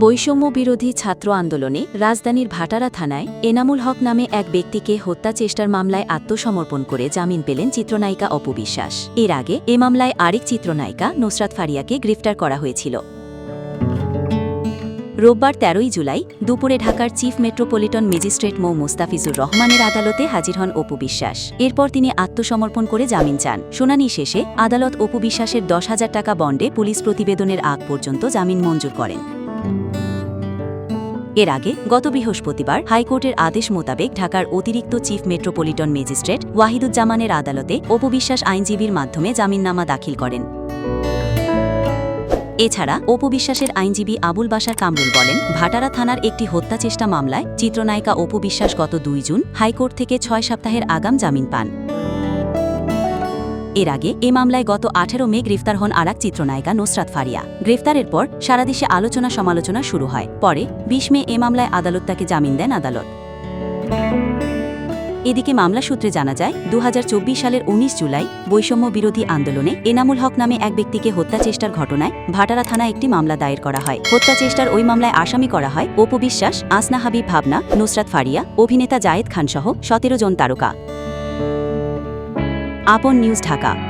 বৈষম্য বিরোধী ছাত্র আন্দোলনে রাজধানীর ভাটারা থানায় এনামুল হক নামে এক ব্যক্তিকে হত্যা চেষ্টার মামলায় আত্মসমর্পণ করে জামিন পেলেন চিত্রনায়িকা অপবিশ্বাস এর আগে এ মামলায় আরেক চিত্রনায়িকা নুসরাত ফারিয়াকে গ্রেফতার করা হয়েছিল। রোববার তেরোই জুলাই দুপুরে ঢাকার চিফ মেট্রোপলিটন ম্যাজিস্ট্রেট মো. মুস্তাফিজুর রহমানের আদালতে হাজির হন অপু বিশ্বাস। এরপর তিনি আত্মসমর্পণ করে জামিন চান। শুনানি শেষে আদালত অপু বিশ্বাসের দশ হাজার টাকা বন্ডে পুলিশ প্রতিবেদনের আগ পর্যন্ত জামিন মঞ্জুর করেন। এর আগে গত বৃহস্পতিবার হাইকোর্টের আদেশ মোতাবেক ঢাকার অতিরিক্ত চিফ মেট্রোপলিটন ম্যাজিস্ট্রেট ওয়াহিদুজ্জামানের আদালতে অপবিশ্বাস আইনজীবীর মাধ্যমে জামিননামা দাখিল করেন। এছাড়া অপবিশ্বাসের আইনজীবী আবুল বাশার কামরুল বলেন, ভাটারা থানার একটি হত্যা চেষ্টা মামলায় চিত্রনায়িকা অপবিশ্বাস গত দুই জুন হাইকোর্ট থেকে ছয় সপ্তাহের আগাম জামিন পান। এর আগে এ মামলায় গত আঠেরো মে গ্রেফতার হন আরাক চিত্রনায়িকা নুসরাত ফারিয়া। গ্রেফতারের পর সারাদেশে আলোচনা সমালোচনা শুরু হয়। পরে বিশ মে এ মামলায় আদালত তাকে জামিন দেন আদালত। এদিকে মামলা সূত্রে জানা যায় দু হাজার চব্বিশ সালের ১৯ জুলাই বৈষম্য বিরোধী আন্দোলনে এনামুল হক নামে এক ব্যক্তিকে হত্যা চেষ্টার ঘটনায় ভাটারা থানায় একটি মামলা দায়ের করা হয়। হত্যা চেষ্টার ওই মামলায় আসামি করা হয় অপু বিশ্বাস, আসনা হাবিব ভাবনা, নুসরাত ফারিয়া, অভিনেতা জায়েদ খানসহ সতেরো জন তারকা। আপন নিউজ ঢাকা।